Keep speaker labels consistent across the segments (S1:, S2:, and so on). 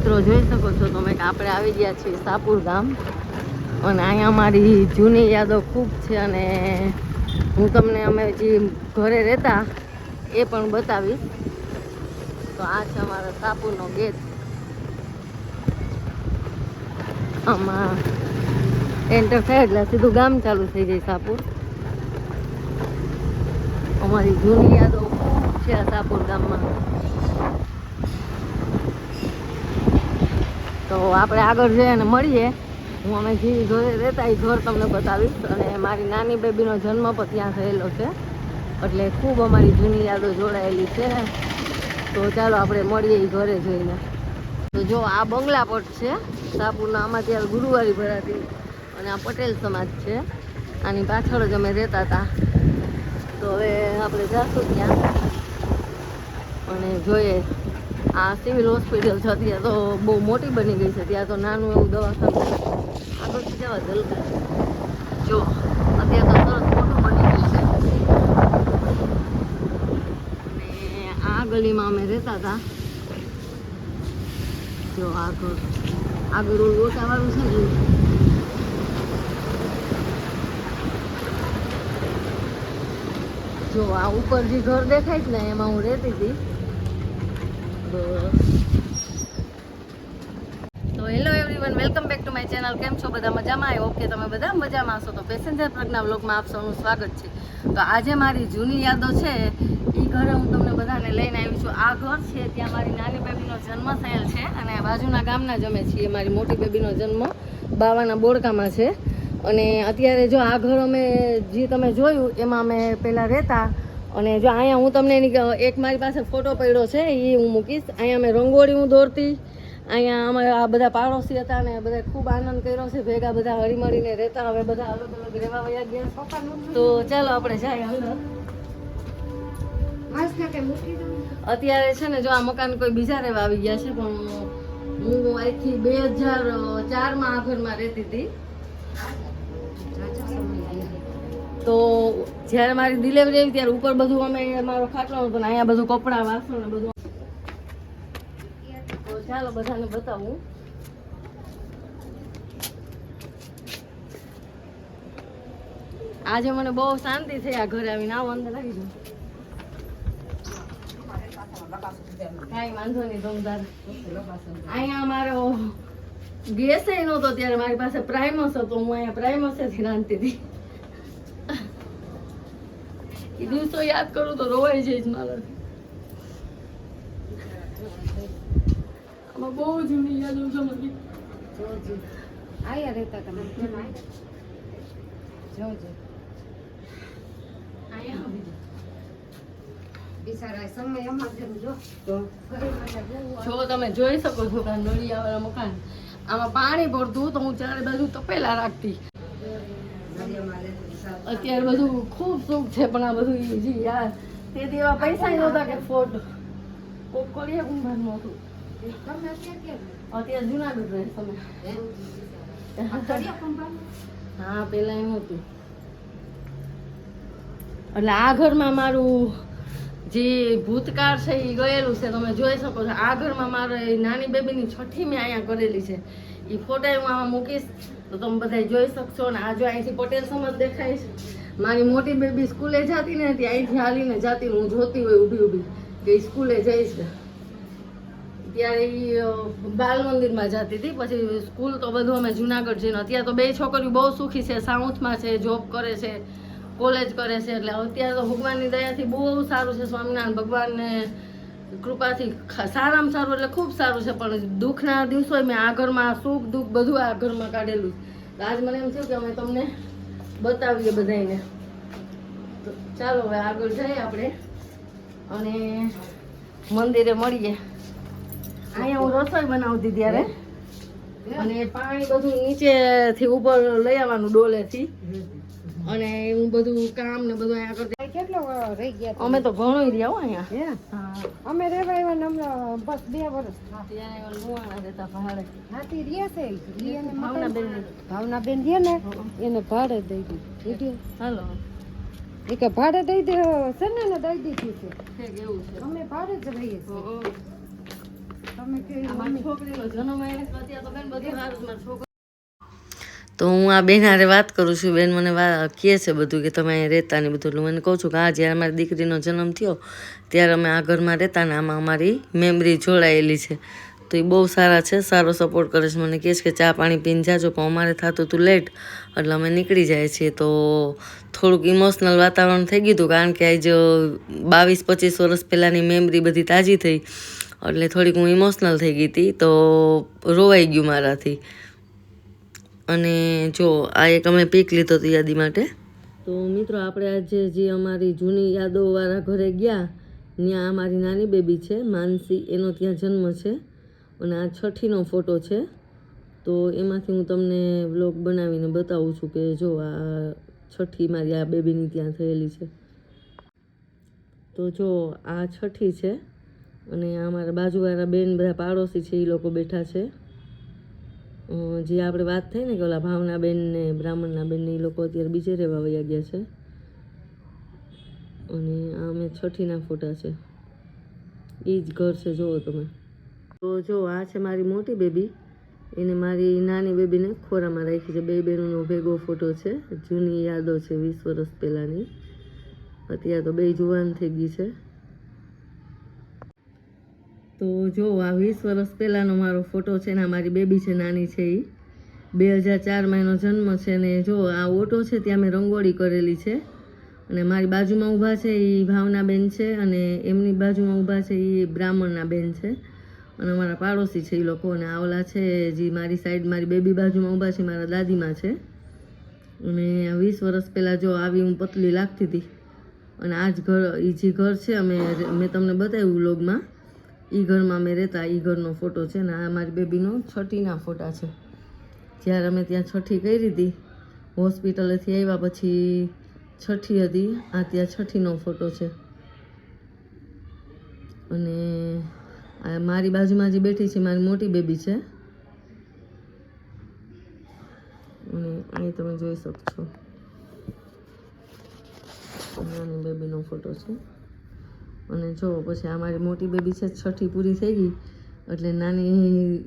S1: મિત્રો જોઈ શકો છો તમે કે આપણે આવી ગયા છીએ સાપુર ગામ. અને અહીંયા અમારી જૂની યાદો ખૂબ છે અને હું તમને અમે જે ઘરે રહેતા એ પણ બતાવીશ. તો આ છે અમારા સાપુરનો ગેટ. આમાં એન્ટર થાય એટલે સીધું ગામ ચાલુ થઈ જાય સાપુર. અમારી જૂની યાદો ખૂબ છે આ સાપુર ગામમાં. તો આપણે આગળ જઈએ અને મળીએ. હું અમે જે ઘરે રહેતા એ ઘર તમને બતાવીશ અને મારી નાની બેબીનો જન્મ પણ ત્યાં થયેલો છે. એટલે ખૂબ અમારી જૂની યાદો જોડાયેલી છે. તો ચાલો આપણે મળીએ એ ઘરે જઈને. તો જો આ બંગલા પટ છે. સાપુરના આમાં ત્યારે ગુરુવારી ભરાતી અને આ પટેલ સમાજ છે. આની પાછળ જ અમે રહેતા હતા. તો હવે આપણે જાશું ત્યાં. અને જોઈએ આ સિવિલ હોસ્પિટલ છે, ત્યાં તો બહુ મોટી બની ગઈ છે, ત્યાં તો નાનું એવું દવાખાનું આગળ જવા દલકા જો, અત્યારે તો સરસ મોટું બની ગયું છે. અને આ ગલીમાં અમે રહેતા હતા. જો આગળ આગળ ઓલું ઓટાવાળું છે જો, આ ઉપર જે ઘર દેખાય છે ને, એમાં હું રહેતી હતી. તો hello everyone welcome back to my channel કેમ છો બધા મજામાં? આઈ ઓકે તમે બધા મજામાં હશો. તો પેસેન્જર પ્રજ્ઞા વ્લોગમાં આપ સ્વાગત છે. તો આજે મારી જૂની યાદો છે. એ ઘરે હું તમને બધાને લઈને આવી છું. આ ઘર છે ત્યાં મારી નાની બેબીનો જન્મ થયેલ છે અને બાજુના ગામના જ અમે છીએ. મારી મોટી બેબીનો જન્મ બાવાના બોડકામાં છે. અને અત્યારે જો આ ઘર અમે જે તમે જોયું, એમાં અમે પહેલાં રહેતા અને જો અહીંયા હું તમને એની એક મારી પાસે ફોટો પડ્યો છે એ હું મૂકીશ. અહીંયા અમે રંગોળી હું દોરતી. અહીંયા અમે આ બધા પાડોશી હતા ને બધા ખૂબ આનંદ કર્યો છે. ભેગા બધા હળીમળીને રહેતા હવે બધા અલગ અલગ રહેવા વયા ગયા. તો ચાલો આપણે જાય અંદર અત્યારે છે ને જો આ મકાન કોઈ બીજા રહેવા આવી ગયા છે પણ હું અહીંથી બે હજાર ચારમાં આ ઘરમાં રહેતી હતી. તો જ્યારે મારી ડિલિવરી આવી ત્યારે ઉપર બધું અમે મારો ખાટલો ને અહીંયા બધું કપડાં, વાસણ ને બધું. ચાલો બધાને બતાવું. આજે મને બહુ શાંતિ થઈ આ ઘરે આવીને. આવો અંદર આવી જાઉં કાંઈ વાંધો નહીં દમદાર અહીંયા મારો ગેસ નહોતો ત્યારે, મારી પાસે પ્રાઇમસ હતો. હું અહીંયા પ્રાઇમસેથી રાંધતી હતી. એ દિવસો યાદ કરું તો રોવાઈ જાય જ મારાથી. આમાં બહુ જૂની યાદો છે
S2: આયા રહેતા તમે. કેમ જોજો જો.
S1: તમે જોઈ શકો છો કે નળિયાવાળા મકાન. આમાં પાણી ભરતું તો હું ચારે બાજુ તપેલા રાખતી. અત્યારે બધું ખૂબ સુખ છે પણ આ બધું ઈ જી યાર તે તેવા પૈસા નહોતા કે ફોટ. કોક કરીએ કુંભાર નહોતું
S2: અત્યારે
S1: જુનાગઢ રહે તમે?
S2: હા
S1: પેલા એમ હતું. એટલે આ ઘરમાં મારું જે ભૂતકાળ છે એ ગયેલું છે તમે જોઈ શકો છો. આ ઘરમાં મારે નાની બેબીની છઠ્ઠી મેં અહીંયા કરેલી છે. એ ફોટા હું આમાં મૂકીશ. તો તમે બધા જોઈ શકશો ને આ જો અહીંથી પટેલ સમાજ દેખાય છે. મારી મોટી બેબી સ્કૂલે જતી ને ત્યાં અહીંથી હાલીને જતી હું જોતી હોય ઊભી ઊભી કે સ્કૂલે જઈશ ત્યારે એ બાલ મંદિરમાં જતી હતી. પછી સ્કૂલ તો બધું અમે જુનાગઢ જઈને, અત્યારે તો બે છોકરીઓ બહુ સુખી છે, સાઉથમાં છે જોબ કરે છે કોલેજ કરે છે. એટલે અત્યારે તો ભગવાનની દયાથી બહુ સારું છે. સ્વામિનારાયણ ભગવાનને કૃપાથી સારામાં સારું એટલે ખૂબ સારું છે પણ દુઃખના દિવસો મેં આ ઘરમાં સુખ દુઃખ બધું આ ઘરમાં કાઢેલું તો આજ મને એમ થયું કે અમે તમને બતાવીએ બધાને તો ચાલો હવે આગળ જઈએ આપણે અને મંદિરે મળીએ. અહીંયા હું રસોઈ બનાવતી ત્યારે. અને પાણી બધું નીચેથી ઉપર લઈ આવવાનું ડોલેથી. અને હું બધું કામ ને બધું અહીંયા કરતી
S2: આ કેટલો રહી ગયા
S1: અમે તો ઘણો રહ્યા હો અહીંયા.
S2: અમે રહેવા આવ્યા ને હમણાં બસ બે વર્ષ
S1: એવા
S2: હાથી રહ્યા છે ઈ એને
S1: ભાવના બેન
S2: ભાવના છે ને એને ભાડે દઈ દીધું
S1: હાલો.
S2: એ કે ભાડે દઈ દે છે ને દઈ દીધી છે.
S1: એવું છે.
S2: અમે ભાડે જ રહીએ છીએ. તમે કે છોકરીનો જન્મ આવ્યો તો અત્યારે તો બેન બધું સારું છોકરી
S1: તો હું આ બેન હારે વાત કરું છું. બેન મને કહે છે બધું કે તમે અહીં રહેતા ને બધું. મને કહું છું કે આ જ્યારે મારી દીકરીનો જન્મ થયો, ત્યારે અમે આ ઘરમાં રહેતા ને આમાં અમારી મેમરી જોડાયેલી છે. તો એ બહુ સારા છે, સારો સપોર્ટ કરે છે. મને કહે છે કે ચા પાણી પીને જાજો, પણ અમારે થતું હતું લેટ એટલે અમે નીકળી જાય છીએ. તો થોડુંક ઇમોશનલ વાતાવરણ થઈ ગયું હતું, કારણ કે આજ બાવીસ પચીસ વર્ષ પહેલાંની મેમરી બધી તાજી થઈ. એટલે થોડીક હું ઇમોશનલ થઈ ગઈ હતી. તો રોવાઈ ગયું મારાથી. અને જો, આ એક અમે પીક લીધો હતો યાદી માટે. તો મિત્રો, આપણે આજે જે અમારી જૂની યાદોવાળા ઘરે ગયા, ત્યાં અમારી નાની બેબી છે, માનસી, એનો ત્યાં જન્મ છે અને આ છઠ્ઠીનો ફોટો છે. તો એમાંથી હું તમને વ્લોગ બનાવીને બતાવું છું કે જો આ છઠ્ઠી મારી આ બેબીની ત્યાં થયેલી છે. તો જો, આ છઠ્ઠી છે અને અમારા બાજુવાળા બેન, બધા પાડોશી છે, એ લોકો બેઠા છે. જે આપણે વાત થઈ ને કે ઓલા ભાવના બેન ને બ્રાહ્મણના ને એ લોકો અત્યારે બીજે રહેવા વયા ગયા છે. અને આ અમે છઠ્ઠીના ફોટા છે. એ જ ઘર છે, જુઓ તમે. તો જો, આ છે મારી મોટી બેબી. એને મારી નાની બેબીને ખોરામાં રાખી છે. બે બહેનોનો ભેગો ફોટો છે. જૂની યાદો છે, વીસ વર્ષ પહેલાંની. અત્યારે તો બે જુવાન થઈ ગઈ છે. તો જો આ વીસ વર્ષ પહેલાંનો મારો ફોટો છે ને, આ મારી બેબી છે, નાની છે એ બે હજાર ચારમાં એનો જન્મ છે ને, જો આ ઓટો છે ત્યાં મેં રંગોળી કરેલી છે. અને મારી બાજુમાં ઊભા છે એ ભાવના બેન છે અને એમની બાજુમાં ઊભા છે એ બ્રાહ્મણના બેન છે. અને અમારા પાડોશી છે એ લોકો અને આવલા છે જે મારી સાઈડ મારી બેબી બાજુમાં ઊભા છે, મારા દાદીમાં છે. અને વીસ વર્ષ પહેલાં જો આવી હું પતલી લાગતી હતી. અને આ જ ઘર એ જે ઘર છે અમે, મેં તમને બતાવ્યું વ્લોગમાં એ ઘરમાં અમે રહેતા એ ઘરનો ફોટો છે ને, આ મારી બેબીનો છઠ્ઠીના ફોટા છે. જ્યારે અમે ત્યાં છઠ્ઠી કરી હતી, હોસ્પિટલેથી આવ્યા પછી છઠ્ઠી હતી, આ ત્યાં છઠ્ઠીનો ફોટો છે. અને આ મારી બાજુમાં જે બેઠી છે, મારી મોટી બેબી છે. અને અહીં તમે જોઈ શકશો. નાની બેબીનો ફોટો છે. અને જો પછી અમારી મોટી બેબી છે, છઠ્ઠી પૂરી થઈ ગઈ, એટલે નાની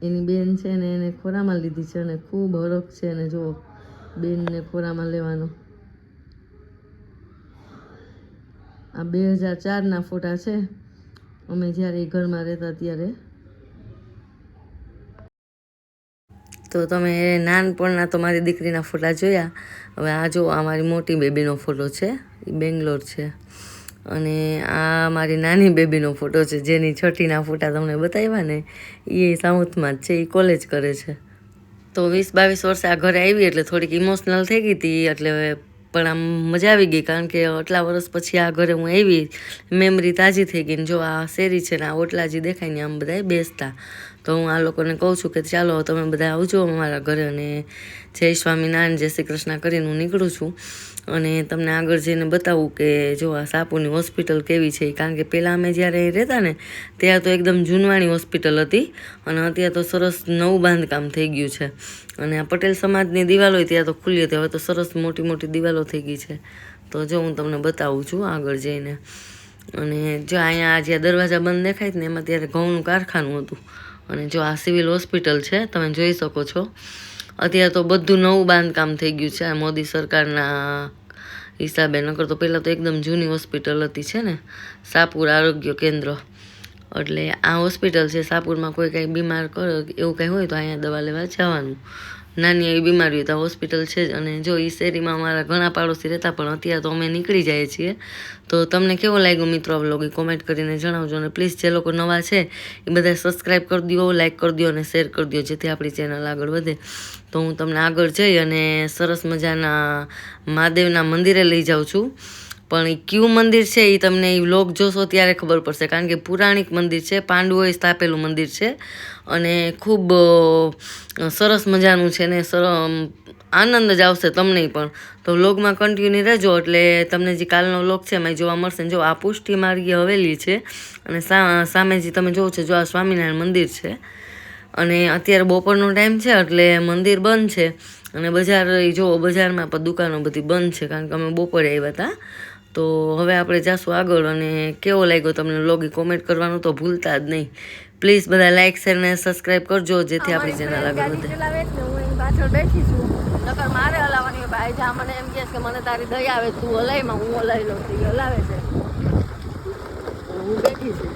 S1: એની બેન છે ને એને ખોરામાં લીધી છે અને ખૂબ હરખ છે ને જો બેનને ખોરામાં લેવાનો. આ બે હજાર ચારના ફોટા છે, અમે જ્યારે એ ઘરમાં રહેતા ત્યારે. તો તમે નાનપણના તો મારી દીકરીના ફોટા જોયા, હવે આ જો આ મારી મોટી બેબીનો ફોટો છે, એ બેંગ્લોર છે. અને આ મારી નાની બેબીનો ફોટો છે, જેની છઠ્ઠીના ફોટા તમને બતાવ્યા ને, એ સાઉથમાં જ છે, એ કોલેજ કરે છે. તો વીસ બાવીસ વર્ષે આ ઘરે આવી એટલે થોડીક ઇમોશનલ થઈ ગઈ હતી, એટલે પણ આમ મજા આવી ગઈ, કારણ કે આટલા વર્ષ પછી આ ઘરે હું આવી મેમરી તાજી થઈ ગઈ ને જો આ શેરી છે ને આ ઓટલા જે દેખાય ને આમ બધા બેસતા. તો હું આ લોકોને કહું છું કે ચાલો તમે બધા આવજો અમારા ઘરે અને જય સ્વામિનારાયણ, જય શ્રી કૃષ્ણ કરીને હું નીકળું છું. અને તમને આગળ જઈને બતાવું કે જો આ સાપુની હોસ્પિટલ કેવી છે, કારણ કે પહેલાં અમે જ્યારે રહેતા ને ત્યારે તો એકદમ જૂનવાણી હોસ્પિટલ હતી અને અત્યારે તો સરસ નવું બાંધકામ થઈ ગયું છે. અને આ પટેલ સમાજની દિવાલો ત્યાં તો ખુલ્લી હતી, હવે તો સરસ મોટી મોટી દિવાલો થઈ ગઈ છે. તો જો હું તમને બતાવું છું આગળ જઈને. અને જો અહીંયા જ્યાં દરવાજા બંધ દેખાય ને, એમાં ત્યારે ઘઉંનું કારખાનું હતું. અને જો આ સિવિલ હોસ્પિટલ છે, તમે જોઈ શકો છો. અત્યારે તો બધું નવું બાંધકામ થઈ ગયું છે. આ મોદી સરકારના હિસાબે, નકર તો પહેલાં તો એકદમ જૂની હોસ્પિટલ હતી છે ને, સાપુર આરોગ્ય કેન્દ્ર. એટલે આ હોસ્પિટલ છે, સાપુરમાં કોઈ કાંઈ બીમાર કરે, એવું કાંઈ હોય તો અહીંયા દવા લેવા જવાનું. નાની એવી બીમારી હોય તો હોસ્પિટલ છે જ. અને જો એ શેરીમાં અમારા ઘણા પાડોશી રહેતા, પણ અત્યારે તો અમે નીકળી જઈએ છીએ. તો તમને કેવો લાગ્યો મિત્રો બ્લોગ એ કોમેન્ટ કરીને જણાવજો. અને પ્લીઝ જે લોકો નવા છે, એ બધા સબસ્ક્રાઈબ કરી દો લાઇક કરી દો અને શેર કરી દો જેથી આપણી ચેનલ આગળ વધે. તો હું તમને આગળ જઈ અને સરસ મજાના મહાદેવના મંદિરે લઈ જાઉં છું. પણ એ કયું મંદિર છે એ તમને એ વ્લોગ જોશો ત્યારે ખબર પડશે. કારણ કે પુરાણિક મંદિર છે, પાંડવોએ સ્થાપેલું મંદિર છે. અને ખૂબ સરસ મજાનું છે ને, સર આનંદ જ આવશે તમને પણ. તો વ્લોગમાં કન્ટિન્યુ રહેજો એટલે તમને જે કાલનો વ્લોગ છે એમાં જોવા મળશે જો આ પુષ્ટિ માર્ગીય હવેલી છે અને સામે જે તમે જોવો છો, જો આ સ્વામિનારાયણ મંદિર છે. અને અત્યારે બપોરનો ટાઈમ છે એટલે મંદિર બંધ છે. અને બજાર જો બજારમાં પણ દુકાનો બધી બંધ છે કારણ કે અમે બપોરે આવ્યા હતા. તો હવે આપણે જાશું આગળ અને કેવો લાગ્યો તમને લોગી કોમેન્ટ કરવાનું તો ભૂલતા જ નહીં. પ્લીઝ બધા લાઇક શેર અને સબસ્ક્રાઈબ કરજો જેથી આપણી ચેનલ આગળ વધે.
S2: ચલાવે જ હું એની પાછળ બેઠી છું. નકર મારે હલાવવાની ભાઈ જા મને એમ કહે કે મને તારી દયા આવે તું હલાઈમાં હું હલાવી લઉં તો હલાવે છે. હું બેઠી છું.